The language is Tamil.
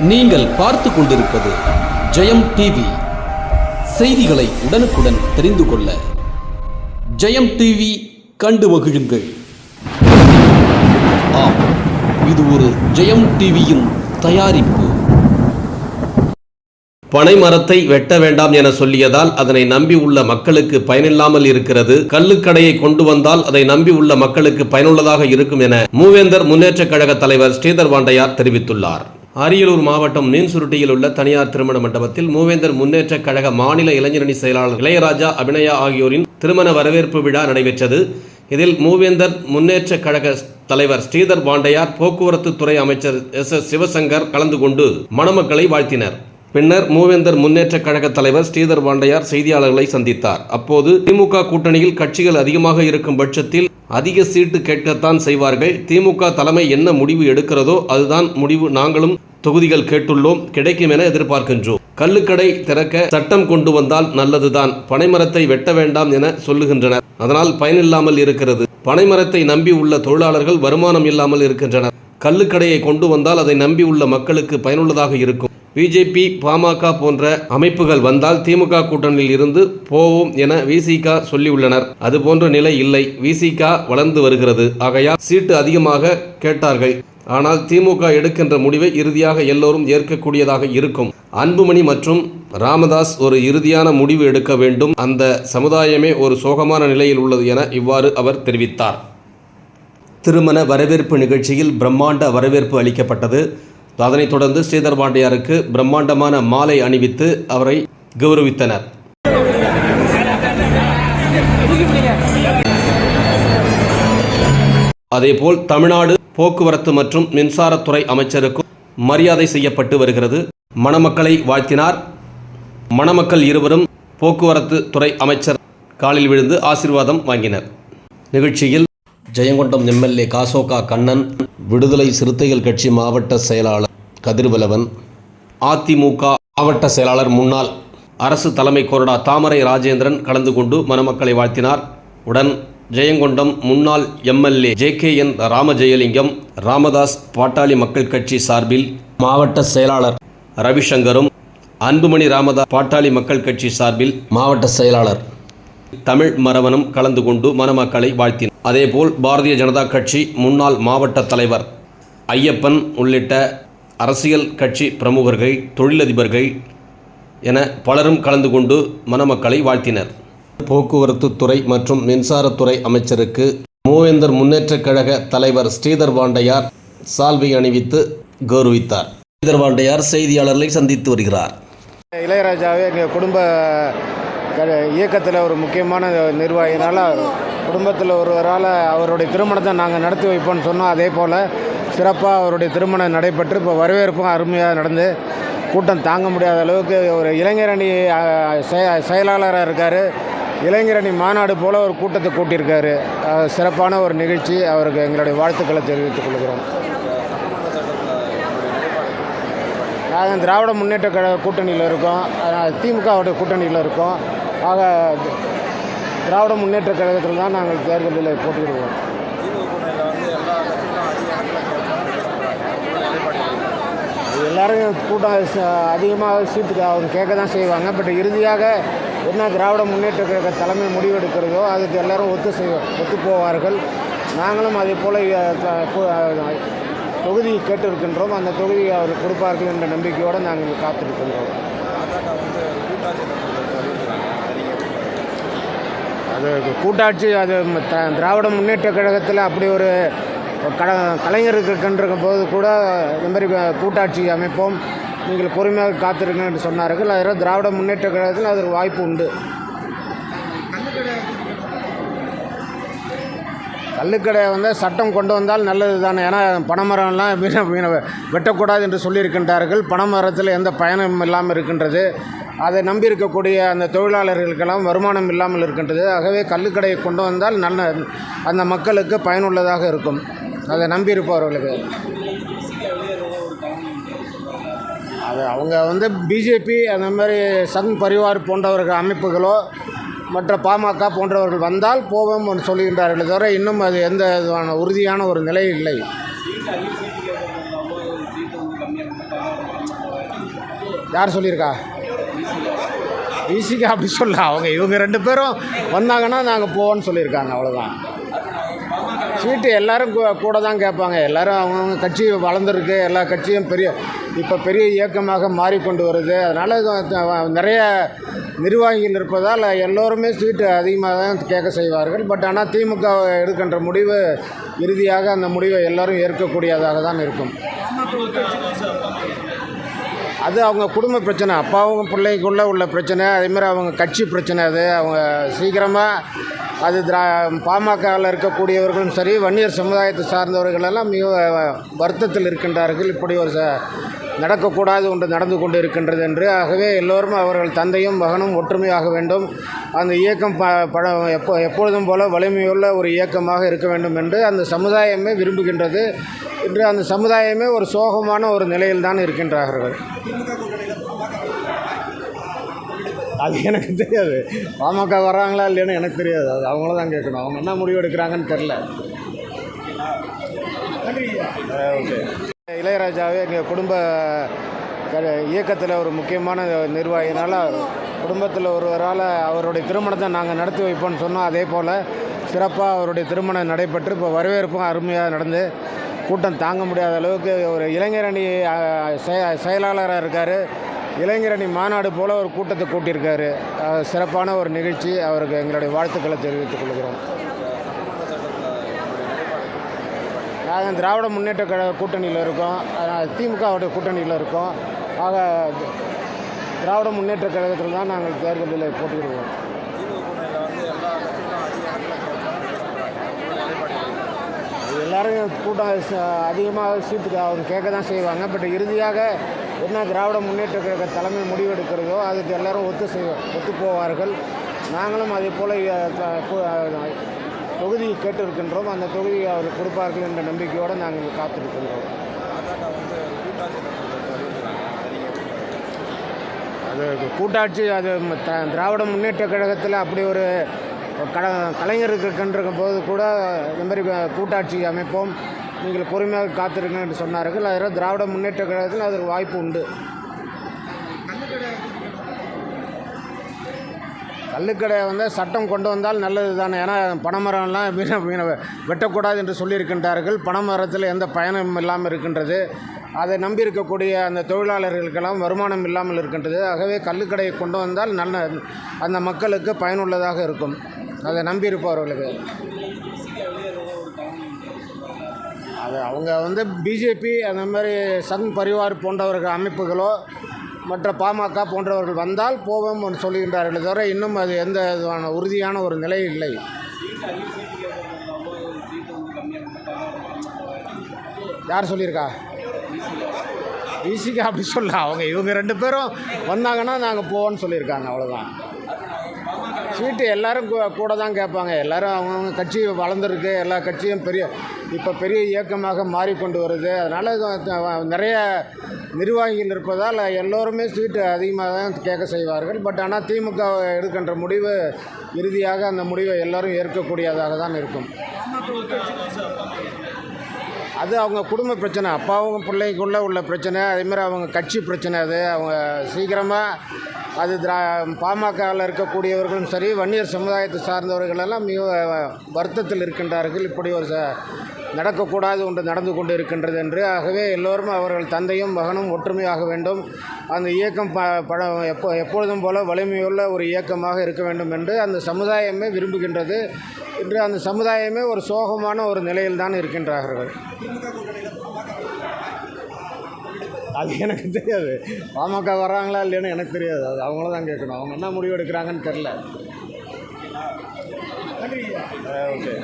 நீங்கள் பார்த்து கொண்டிருப்பது ஜெயம் டிவி செய்திகளை உடனுக்குடன் தெரிந்து கொள்ள ஜெயம் டிவி கண்டு மகிழுங்கள். ஆம் இது ஒரு ஜெயம் டிவியின் தயாரிப்பு. பனை மரத்தை வெட்ட வேண்டாம் என சொல்லியதால் அதனை நம்பி உள்ள மக்களுக்கு பயனில்லாமல் இருக்கிறது. கள்ளுக்கடையை கொண்டு வந்தால் அதை நம்பி உள்ள மக்களுக்கு பயனுள்ளதாக இருக்கும் என மூவேந்தர் முன்னேற்றக் கழக தலைவர் ஸ்ரீதர் வாண்டையார் தெரிவித்துள்ளார். அரியலூர் மாவட்டம் மீன்சுருட்டியில் உள்ள தனியார் திருமண மண்டபத்தில் மூவேந்தர் முன்னேற்றக் கழக மாநில இளைஞரணி செயலாளர் இளையராஜா அபிநயா ஆகியோரின் திருமண வரவேற்பு விழா நடைபெற்றது. இதில் மூவேந்தர் முன்னேற்றக் கழக தலைவர் ஸ்ரீதர் பாண்டையார் போக்குவரத்து துறை அமைச்சர் எஸ். எஸ். சிவசங்கர் கலந்து கொண்டு மணமக்களை வாழ்த்தினர். பின்னர் மூவேந்தர் முன்னேற்றக் கழக தலைவர் ஸ்ரீதர் வாண்டையார் செய்தியாளர்களை சந்தித்தார். அப்போது திமுக கூட்டணியில் கட்சிகள் அதிகமாக இருக்கும் பட்சத்தில் அதிக சீட்டு கேட்கத்தான் செய்வார்கள். திமுக தலைமை என்ன முடிவு எடுக்கிறதோ அதுதான் முடிவு. நாங்களும் தொகுதிகள் கேட்டுள்ளோம். கிடைக்கும் என எதிர்பார்க்கின்றோம். கல்லுக்கடை திறக்க சட்டம் கொண்டு வந்தால் நல்லதுதான். பனைமரத்தை வெட்ட வேண்டாம் என சொல்லுகின்றனர். அதனால் பயனில்லாமல் இருக்கிறது. பனைமரத்தை நம்பி உள்ள தொழிலாளர்கள் வருமானம் இல்லாமல் இருக்கின்றனர். கல்லுக்கடையை கொண்டு வந்தால் அதை நம்பி உள்ள மக்களுக்கு பயனுள்ளதாக இருக்கும். பிஜேபி பாமக போன்ற அமைப்புகள் வந்தால் திமுக கூட்டணியில் இருந்து போவோம் என விசிக சொல்லியுள்ளனர். அதுபோன்ற நிலை இல்லை. விசிக வளர்ந்து வருகிறது. ஆகையால் சீட்டு அதிகமாக கேட்டார்கள். ஆனால் திமுக எடுக்கின்ற முடிவை இறுதியாக எல்லோரும் ஏற்கக்கூடியதாக இருக்கும். அன்புமணி மற்றும் ராமதாஸ் ஒரு இறுதியான முடிவு எடுக்க வேண்டும். அந்த சமுதாயமே ஒரு சோகமான நிலையில் உள்ளது என இவ்வாறு அவர் தெரிவித்தார். திருமண வரவேற்பு நிகழ்ச்சியில் பிரம்மாண்ட வரவேற்பு அளிக்கப்பட்டது. அதனைத் தொடர்ந்து ஸ்ரீதர் பாண்டியாருக்கு பிரம்மாண்டமான மாலை அணிவித்து அவரை கௌரவித்தனர். அதேபோல் தமிழ்நாடு போக்குவரத்து மற்றும் மின்சாரத்துறை அமைச்சருக்கும் மரியாதை செய்யப்பட்டு வருகிறது. மணமக்களை வாழ்த்தினார். மணமக்கள் இருவரும் போக்குவரத்து துறை அமைச்சர் காலில் விழுந்து ஆசீர்வாதம் வாங்கினர். நிகழ்ச்சியில் ஜெயங்கொண்டம் எம்எல்ஏ காசோகா கண்ணன் விடுதலை சிறுத்தைகள் கட்சி மாவட்ட செயலாளர் கதிர்வலவன் அதிமுக மாவட்ட செயலாளர் முன்னாள் அரசு தலைமை கொறடா தாமரை ராஜேந்திரன் கலந்து கொண்டு மணமக்களை வாழ்த்தினார். உடன் ஜெயங்கொண்டம் முன்னாள் MLA J K N Ramajayalingam Ramadoss Pattali Makkal Katchi சார்பில் மாவட்ட செயலாளர் ரவிசங்கரும் அன்புமணி ராமதாஸ் பாட்டாளி மக்கள் கட்சி சார்பில் மாவட்ட செயலாளர் தமிழ் மரவனும் கலந்து கொண்டு மணமக்களை வாழ்த்தினார். அதேபோல் பாரதிய ஜனதா கட்சி முன்னாள் மாவட்ட தலைவர் ஐயப்பன் உள்ளிட்ட அரசியல் கட்சி பிரமுகர்கள் தொழிலதிபர்கள் என பலரும் கலந்து கொண்டு மணமக்களை வாழ்த்தினர். போக்குவரத்து துறை மற்றும் மின்சாரத்துறை அமைச்சருக்கு மூவேந்தர் முன்னேற்றக் கழக தலைவர் ஸ்ரீதர் வாண்டையார் சால்வை அணிவித்து கௌரவித்தார். ஸ்ரீதர் வாண்டையார் செய்தியாளர்களை சந்தித்து வருகிறார். இளையராஜாவே எங்கள் குடும்ப இயக்கத்தில் ஒரு முக்கியமான நிர்வாகினால் குடும்பத்தில் ஒருவரால் அவருடைய திருமணத்தை நாங்கள் நடத்தி வைப்போம்னு சொன்னோம். அதே போல் சிறப்பாக அவருடைய திருமணம் நடைபெற்று இப்போ வரவேற்பும் அருமையாக நடந்து கூட்டம் தாங்க முடியாத அளவுக்கு ஒரு இளைஞரணி செயலாளராக இருக்கார். இளைஞரணி மாநாடு போல் ஒரு கூட்டத்தை கூட்டியிருக்காரு. சிறப்பான ஒரு நிகழ்ச்சி. அவருக்கு எங்களுடைய வாழ்த்துக்களை தெரிவித்துக் கொள்கிறோம். நாங்கள் திராவிட முன்னேற்ற கழக கூட்டணியில் இருக்கோம். திமுக அவருடைய கூட்டணியில் இருக்கோம். ஆக திராவிட முன்னேற்ற கழகத்தில் தான் நாங்கள் தேர்தலில் போட்டியிடுவோம். அது எல்லாரும் கூட்டம் அதிகமாக சீட்டுக்கு அவங்க கேட்க தான் செய்வாங்க. பட் இறுதியாக என்ன திராவிட முன்னேற்ற கழக தலைமை முடிவெடுக்கிறதோ அதுக்கு எல்லாரும் ஒத்து செய்வ ஒத்து போவார்கள். நாங்களும் அதே போல் தொகுதி கேட்டிருக்கின்றோம். அந்த தொகுதியை அவர் கொடுப்பார்கள் என்ற நம்பிக்கையோடு நாங்கள் காத்திருக்கின்றோம். அது கூட்டாட்சி அது த- திராவிட முன்னேற்ற கழகத்தில் அப்படி ஒரு கல கலைஞர் இருக்கின்ற போது கூட இந்த மாதிரி கூட்டாட்சி அமைப்போம். நீங்கள் பொறுமையாக காத்திருங்க என்று சொன்னார்கள். அதில் திராவிட முன்னேற்ற கழகத்தில் அதற்கு வாய்ப்பு உண்டு. கள்ளுக்கடை வந்து சட்டம் கொண்டு வந்தால் நல்லது தானே. ஏன்னா பனைமரம்லாம் வீண வெட்டக்கூடாது என்று சொல்லியிருக்கின்றார்கள். பனைமரத்தில் எந்த பயனும் இல்லாமல் இருக்கின்றது. அதை நம்பியிருக்கக்கூடிய அந்த தொழிலாளர்களுக்கெல்லாம் வருமானம் இல்லாமல் இருக்கின்றது. ஆகவே கள்ளுக்கடையை கொண்டு வந்தால் நல்ல அந்த மக்களுக்கு பயனுள்ளதாக இருக்கும். அதை நம்பியிருப்பவர்களுக்கு. அது அவங்க வந்து பிஜேபி அந்த மாதிரி சங் பரிவார் போன்றவர்கள் அமைப்புகளோ மற்ற பாமக போன்றவர்கள் வந்தால் போவோம் என்று சொல்லுகின்றார்களே தவிர இன்னும் அது எந்த விதமான உறுதியான ஒரு நிலை இல்லை. யார் சொல்லியிருக்கா? ஈஸிக்கு அப்படி சொல்ல அவங்க இவங்க ரெண்டு பேரும் வந்தாங்கன்னா நாங்கள் போவோம்னு சொல்லியிருக்காங்க அவ்வளோதான் சீட்டு எல்லாரும் கூ- கூட தான் கேட்பாங்க. எல்லோரும் அவங்கவுங்க கட்சி வளர்ந்துருக்கு. எல்லா கட்சியும் பெரிய இப்போ பெரிய இயக்கமாக மாறிக்கொண்டு வருது. அதனால் நிறைய நிர்வாகிகள் இருப்பதால் எல்லோருமே சீட்டு அதிகமாக தான் கேட்க செய்வார்கள். பட் ஆனால் திமுக எடுக்கின்ற முடிவு இறுதியாக அந்த முடிவை எல்லாரும் ஏற்கக்கூடியதாக தான் இருக்கும். அது அவங்க குடும்ப பிரச்சனை. அப்பாவும் பிள்ளைக்குள்ளே உள்ள பிரச்சனை. அதேமாதிரி அவங்க கட்சி பிரச்சனை அது. அவங்க சீக்கிரமாக அது திரா பாமகவில் இருக்கக்கூடியவர்களும் சரி வன்னியர் சமுதாயத்தை சார்ந்தவர்களெல்லாம் மிக வருத்தத்தில் இருக்கின்றார்கள். இப்படி ஒரு ச நடக்கக்கூடாது ஒன்று நடந்து கொண்டு இருக்கின்றது என்று. ஆகவே எல்லோரும் அவர்கள் தந்தையும் மகனும் ஒற்றுமையாக வேண்டும். அந்த இயக்கம் ப பழ எப்போ எப்பொழுதும் போல வலிமையுள்ள ஒரு இயக்கமாக இருக்க வேண்டும் என்று அந்த சமுதாயமே விரும்புகின்றது. இன்று அந்த சமுதாயமே ஒரு சோகமான ஒரு நிலையில் தான் இருக்கின்றார்கள். அது எனக்கு தெரியாது. பாமக வர்றாங்களா இல்லைன்னு எனக்கு தெரியாது. அது அவங்கள தான் கேட்கணும். அவங்க என்ன முடிவு எடுக்கிறாங்கன்னு தெரில. ஓகே. இளையராஜாவே எங்கள் குடும்ப இயக்கத்தில் ஒரு முக்கியமான நிர்வாகினால் குடும்பத்தில் ஒருவரால் அவருடைய திருமணத்தை நாங்கள் நடத்தி வைப்போம்னு சொன்னோம். அதே போல் சிறப்பாக அவருடைய திருமணம் நடைபெற்று இப்போ வரவேற்பும் அருமையாக நடந்து கூட்டம் தாங்க முடியாத அளவுக்கு ஒரு இளைஞரணி செயலாளராக இருக்கார். இளைஞரணி மாநாடு போல் ஒரு கூட்டத்தை கூட்டியிருக்காரு. சிறப்பான ஒரு நிகழ்ச்சி. அவருக்கு எங்களுடைய வாழ்த்துக்களை தெரிவித்துக் கொள்கிறோம். நாங்கள் திராவிட முன்னேற்ற கழக கூட்டணியில் இருக்கோம். அஹ், திமுகவுடைய கூட்டணியில் இருக்கோம். ஆக திராவிட முன்னேற்ற கழகத்தில் தான் நாங்கள் தேர்தலில் போட்டியிடுவோம். எல்லோரும் கூட்டம் அதிகமாக சீட்டுக்கு அவங்க கேட்க தான் செய்வாங்க. பட் இறுதியாக என்ன திராவிட முன்னேற்ற கழக தலைமை முடிவெடுக்கிறதோ அதுக்கு எல்லோரும் ஒத்து செய்வோம் ஒத்து போவார்கள். நாங்களும் அதே போல் தொகுதி கேட்டிருக்கின்றோம். அந்த தொகுதியை அவர் கொடுப்பார்கள் என்ற நம்பிக்கையோடு நாங்கள் காத்திருக்கின்றோம். அது கூட்டாட்சி அது த- திராவிட முன்னேற்ற கழகத்தில் அப்படி ஒரு கல கலைஞர் இருக்கின்ற போது கூட இந்த மாதிரி கூட்டாட்சி அமைப்போம். நீங்கள் பொறுமையாக காத்திருங்க என்று சொன்னார்கள். அதில் திராவிட முன்னேற்ற கழகத்தில் அது ஒரு வாய்ப்பு உண்டு. கள்ளுக்கடை வந்து சட்டம் கொண்டு வந்தால் நல்லது தானே. ஏன்னா பனைமரம்லாம் மீன மீன வெட்டக்கூடாது என்று சொல்லியிருக்கின்றார்கள். பனைமரத்தில் எந்த பயனும் இல்லாமல் இருக்கின்றது. அதை நம்பியிருக்கக்கூடிய அந்த தொழிலாளர்களுக்கெல்லாம் வருமானம் இல்லாமல் இருக்கின்றது. ஆகவே கள்ளுக்கடையை கொண்டு வந்தால் நல்ல அந்த மக்களுக்கு பயனுள்ளதாக இருக்கும். அதை நம்பியிருப்பவர்களுக்கு அது அவங்க வந்து பிஜேபி அந்த மாதிரி சங் பரிவார் போன்றவர்கள் அமைப்புகளோ மற்ற பாமக போன்றவர்கள் வந்தால் போவோம் என்று சொல்லுகின்றார்களே தவிர இன்னும் அது எந்த விதமான உறுதியான ஒரு நிலை இல்லை. யார் சொல்லியிருக்கா? ஈஸிக்கா அப்படி சொல்ல. அவங்க இவங்க ரெண்டு பேரும் வந்தாங்கன்னா நாங்கள் போவோம்னு சொல்லியிருக்காங்க. அவ்வளோதான் சீட்டு எல்லாரும் கூ- கூட தான் கேட்பாங்க. எல்லாரும் அவங்கவுங்க கட்சி வளர்ந்துருக்கு. எல்லா கட்சியும் பெரிய இப்போ பெரிய இயக்கமாக மாறிக்கொண்டு வருது. அதனால் நிறைய நிர்வாகிகள் இருப்பதால் எல்லோருமே சீட்டு அதிகமாக தான் கேட்க செய்வார்கள். பட் ஆனால் திமுக எடுக்கின்ற முடிவு இறுதியாக அந்த முடிவை எல்லாரும் ஏற்கக்கூடியதாக தான் இருக்கும். அது அவங்க குடும்ப பிரச்சனை. அப்பாவும் பிள்ளைக்குள்ளே உள்ள பிரச்சனை. அதேமாதிரி அவங்க கட்சி பிரச்சனை அது. அவங்க சீக்கிரமாக அது திரா பாமகவில் இருக்கக்கூடியவர்களும் சரி வன்னியர் சமுதாயத்தை சார்ந்தவர்களெல்லாம் மிக வருத்தத்தில் இருக்கின்றார்கள். இப்படி ஒரு ச நடக்கக்கூடாது ஒன்று நடந்து கொண்டு இருக்கின்றது என்று ஆகவே எல்லோரும் அவர்கள் தந்தையும் மகனும் ஒற்றுமையாக வேண்டும். அந்த இயக்கம் ப பழ எப்போ எப்பொழுதும் போல வலிமையுள்ள ஒரு இயக்கமாக இருக்க வேண்டும் என்று அந்த சமுதாயமே விரும்புகின்றது. இன்று அந்த சமுதாயமே ஒரு சோகமான ஒரு நிலையில் தான் இருக்கின்றார்கள். அது எனக்கு தெரியாது. பாமக வர்றாங்களா இல்லைன்னு எனக்கு தெரியாது. அது அவங்கள தான் கேட்கணும். அவங்க என்ன முடிவு எடுக்கிறாங்கன்னு தெரில ஓகே.